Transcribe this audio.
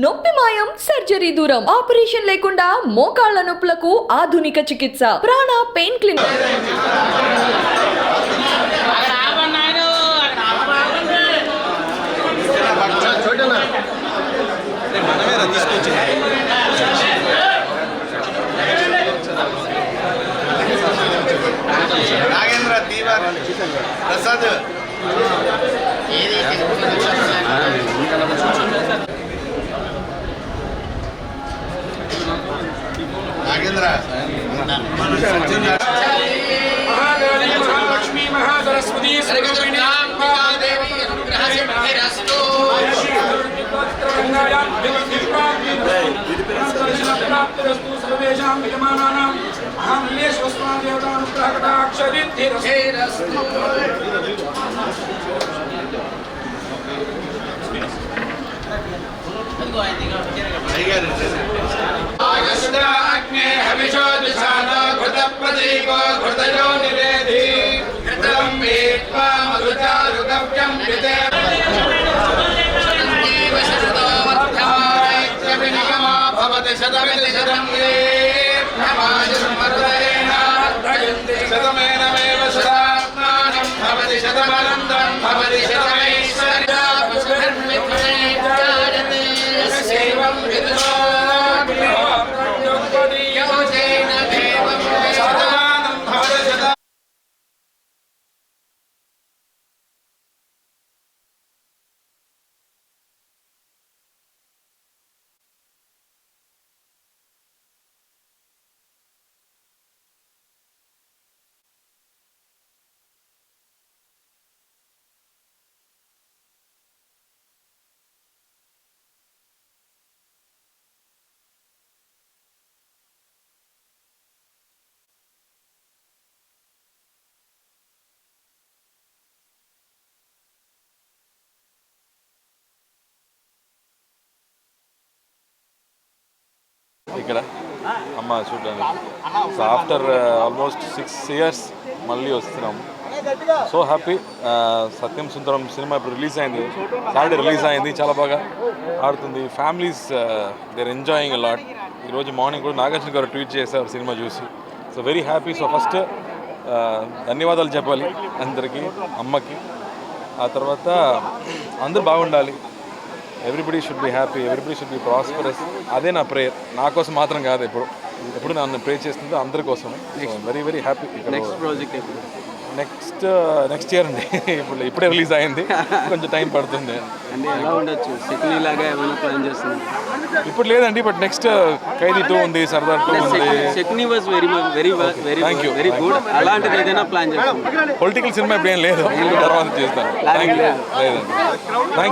నొప్పి మాయం సర్జరీ దూరం ఆపరేషన్ లేకుండా మోకాళ్ళ నొప్పులకు ఆధునిక చికిత్స. Prana pain clinic. Nagendra Deevar Prasad. Nagendra Mahalakshmi Mahasaraswati ప్రాప్తిరస్తు సర్వేషాం యజమానానాం. అహం లేశ్వస్మాన్ దేవతానుగ్రహకటాక్షరిద్ధిరస్తు ఆగస్టాగ్నే హవిషో దిశాదో ఘృత ప్రతీకో ఘృతయో నివేది ఘృతం వేత్వా మధుచారు గవ్యం విదే భవతి శతమితి శతం శతమేనమేవ శతాత్మానం భవతి శతమనందం భవతి శతమైశ్వర్యం విదుషో ఇక్కడ? అమ్మ చూడడానికి. So after almost six years మళ్ళీ వస్తున్నాం. So happy uh, Satyam Sundaram cinema ఇప్పుడు రిలీజ్ అయింది. సాటర్డే రిలీజ్ అయింది చాలా బాగా ఆడుతుంది. ఫ్యామిలీస్ దేర్ ఎంజాయింగ్ లాట్ ఈరోజు మార్నింగ్ కూడా నాగార్జున గారు ట్వీట్ చేశారు సినిమా చూసి. So very happy so first ధన్యవాదాలు చెప్పాలి అందరికీ అమ్మకి. ఆ తర్వాత అందరూ బాగుండాలి. Everybody should be happy everybody should be prosperous అదే నా ప్రేయర్ నా కోసం మాత్రం కాదు ఎప్పుడు ఎప్పుడు నన్ను ప్రే చేస్తుందో అందరి కోసం. Very very happy next project next next year అండి. ఇప్పుడు ఇప్పుడే రిలీజ్ అయింది. కొంచెం టైం పడుతుంది. ఇప్పుడు లేదండి బట్ నెక్స్ట్ ఖైదీ టూ ఉంది సర్దార్ టూ ఉంది. Was very very very Thank you. Very good అలాంటిది ఏదైనా ప్లాన్ పొలిటికల్ సినిమా ఇప్పుడు ఏం లేదు. తర్వాత చేస్తాను. థ్యాంక్ యూ లేదండి. థ్యాంక్